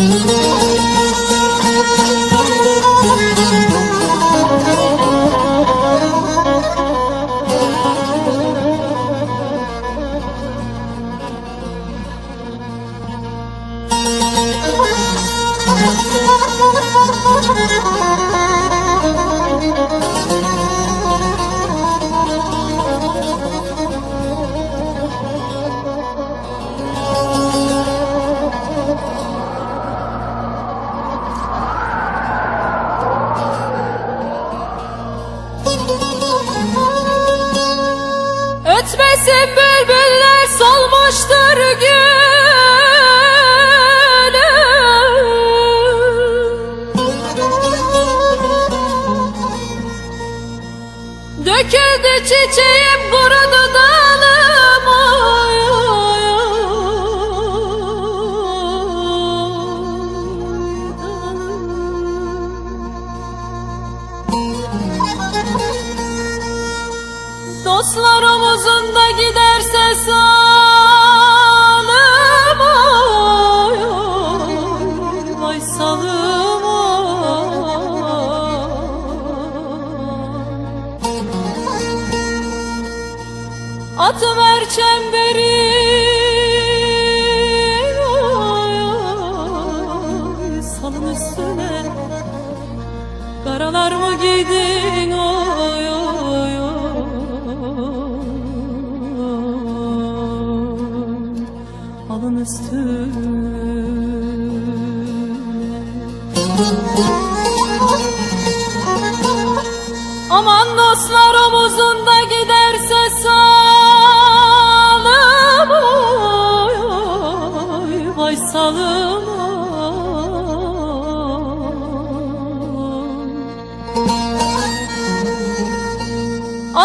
Müzik Ötmesin bülbüller solmuştur gülüm çiçeğim kurudu dalım oy, oy, oy. Dostlar omuzunda giderse salım oy, oy, vay salım Atıver çemberi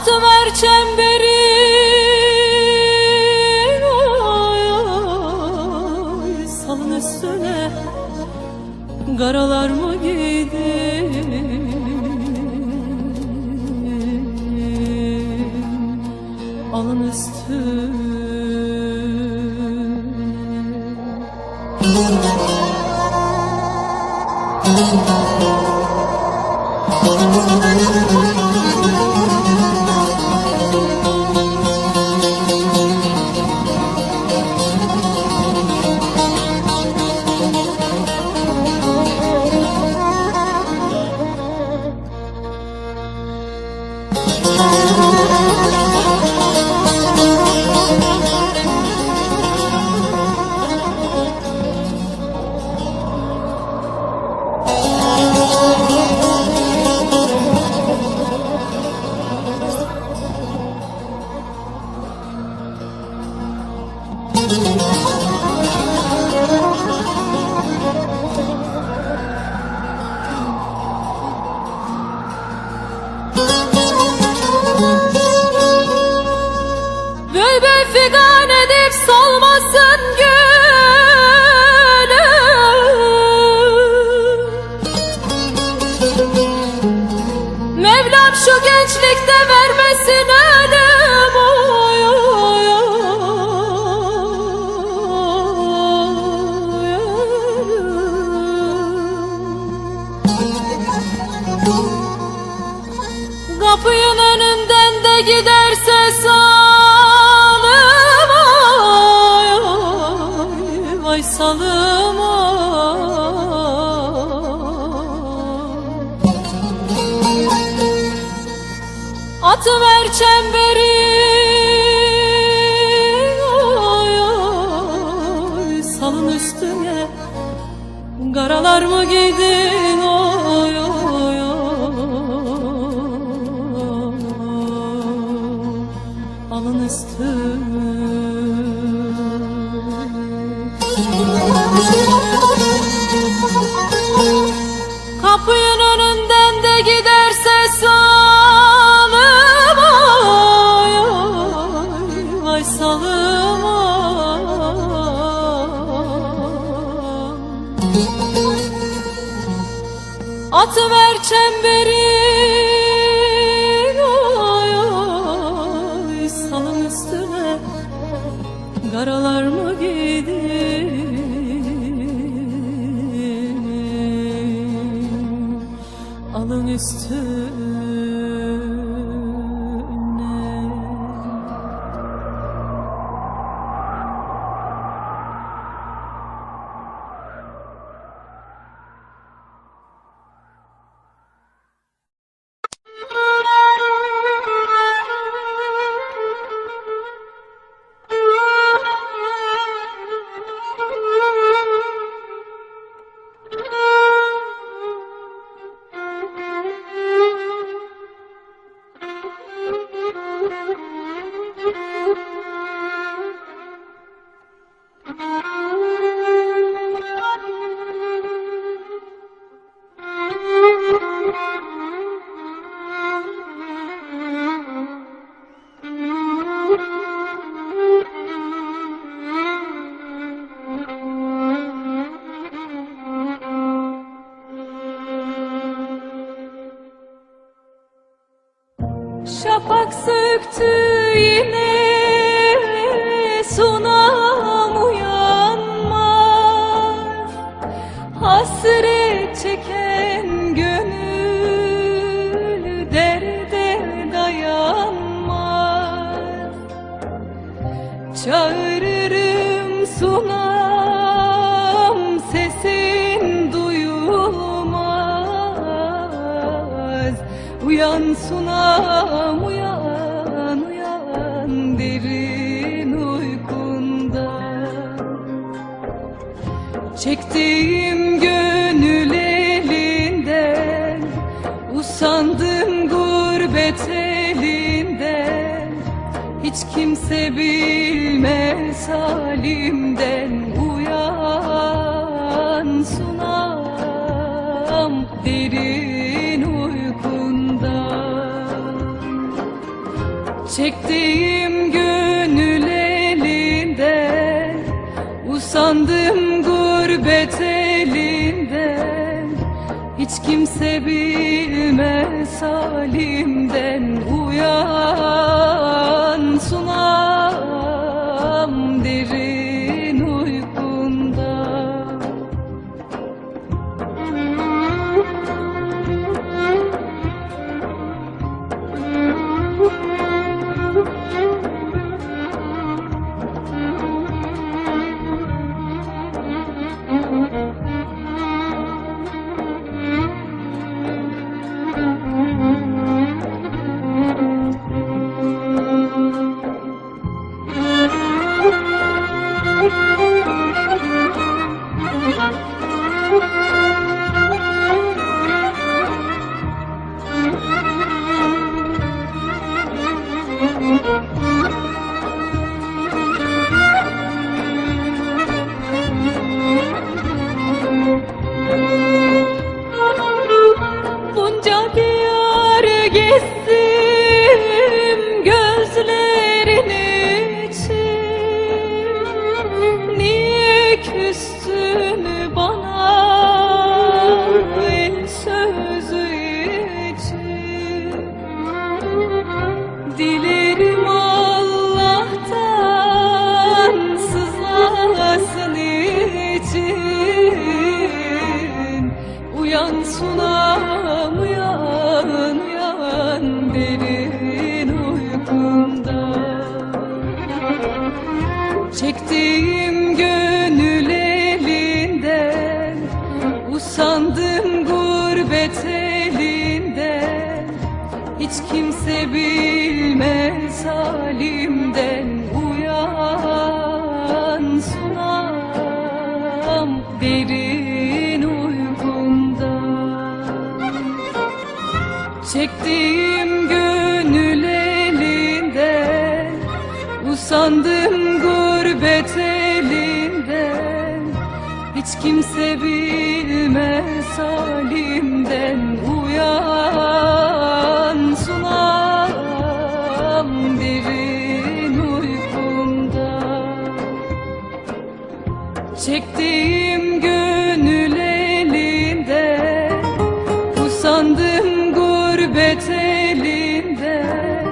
Atıver çemberi oy, oy, salın üstüne. Karalar mı giydin? Alın üstüne. Bülbül gençlikte vermesin Atıver çemberi. Oy, oy, salın üstüne. Karalar mı giydin? Oy oy oy. Alın üstüne. Kapıyın önünden de giderse salım At ver çemberi Uyan sunam uyan uyan derin uykunda. Çektiğim gönül elinden Usandım gurbet elinden. Hiç kimse bilmez halimden Uyan sunam derin Çektiğim gönül elinden Usandım gurbet elinden Hiç kimse bilmez halimden Uyan sunam uyan derin uykunda Çektiğim gönül elinden Usandım gurbet elinden Hiç kimse bilmez halimden Uyan sunam derin uykunda. Çektiğim Kimse bilmez halimden uyan. Sunam derin uykumda Çektiğim gönül elinde Usandım gurbet elinden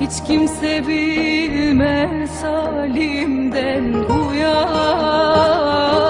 Hiç kimse bilmez halimden uyan.